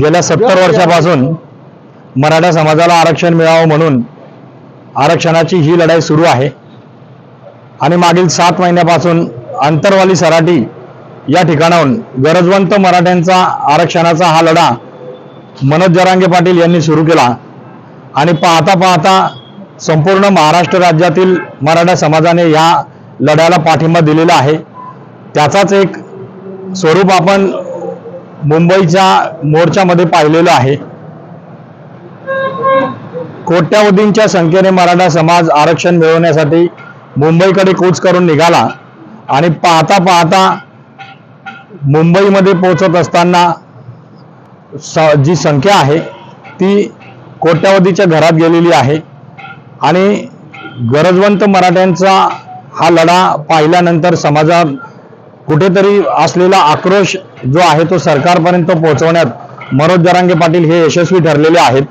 गेल्या सत्तर वर्षापासून मराठा समाजाला आरक्षण मिळावं म्हणून आरक्षणाची ही लढाई सुरू आहे. आणि मागील सात महिन्यापासून अंतरवाली सराटी या ठिकाणाहून गरजवंत मराठ्यांचा आरक्षणाचा हा लढा मनोज जरांगे पाटील यांनी सुरू केला. आणि पाहता पाहता संपूर्ण महाराष्ट्र राज्यातील मराठा समाजाने या लढ्याला पाठिंबा दिलेला आहे. त्याचाच एक स्वरूप आपण मुंबईच्या मोर्चामध्ये पाहिलेलं आहे. कोट्यावधींच्या संख्येने मराठा समाज आरक्षण मिळवण्यासाठी मुंबईकडे कूच करून निघाला आणि पाहता पाहता मुंबईमध्ये पोहोचत असताना स जी संख्या आहे ती कोट्यावधीच्या घरात गेलेली आहे. आणि गरजवंत मराठ्यांचा हा लढा पाहिल्यानंतर समाजात कुठेतरी असलेला आक्रोश जो आहे तो सरकारपर्यंत पोहोचवण्यात मनोज जरांगे पाटील हे यशस्वी ठरलेले आहेत.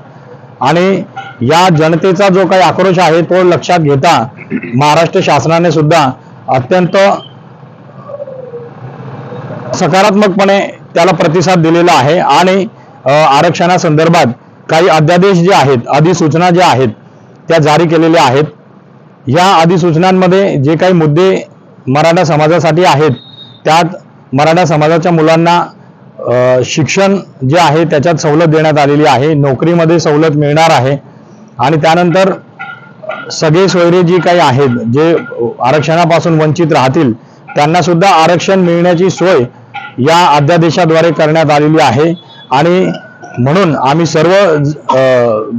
आणि या जनतेचा जो काही आक्रोश आहे तो लक्षात घेता महाराष्ट्र शासनाने सुद्धा अत्यंत सकारात्मकपणे त्याला प्रतिसाद दिलेला आहे. आणि आरक्षणासंदर्भात काही अध्यादेश जे आहेत अधिसूचना ज्या आहेत त्या जारी केलेल्या आहेत. या अधिसूचनांमध्ये जे काही मुद्दे मराठा समाजासाठी आहेत त्यात मराठा समाजाच्या मुलांना शिक्षण जे आहे त्याच्यात सवलत देण्यात आलेली आहे. नोकरीमध्ये सवलत मिळणार आहे. आणि त्यानंतर सगळे सोयरे जी काही आहेत जे आरक्षणापासून वंचित राहतील त्यांना सुद्धा आरक्षण मिळण्याची सोय या अध्यादेशाद्वारे करण्यात आलेली आहे. आणि म्हणून आम्ही सर्व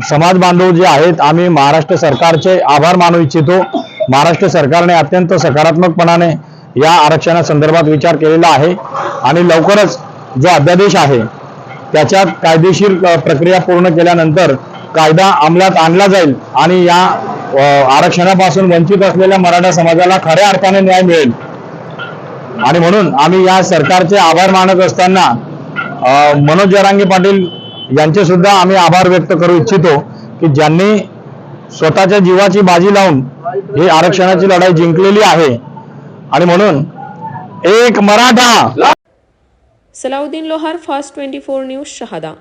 समाज बांधव जे आहेत आम्ही महाराष्ट्र सरकारचे आभार मानू इच्छितो. महाराष्ट्र सरकारने अत्यंत सकारात्मकपणाने या आरक्षणासंदर्भात विचार केलेला आहे. आणि लवकरच जो अध्यादेश आहे त्याच्यात कायदेशीर प्रक्रिया पूर्ण केल्यानंतर कायदा अंमलात आणला जाईल आणि या आरक्षणापासून वंचित असलेल्या मराठा समाजाला खऱ्या अर्थाने न्याय मिळेल. आणि म्हणून आम्ही या सरकारचे आभार मानत असताना मनोज जरांगे पाटील यांचे सुद्धा आम्ही आभार व्यक्त करू इच्छितो की ज्यांनी स्वतःच्या जीवाची बाजी लावून ही आरक्षणाची लढाई जिंकलेली आहे आणि म्हणून एक Maratha. Salauddin Lohar fast twenty four news Shahada.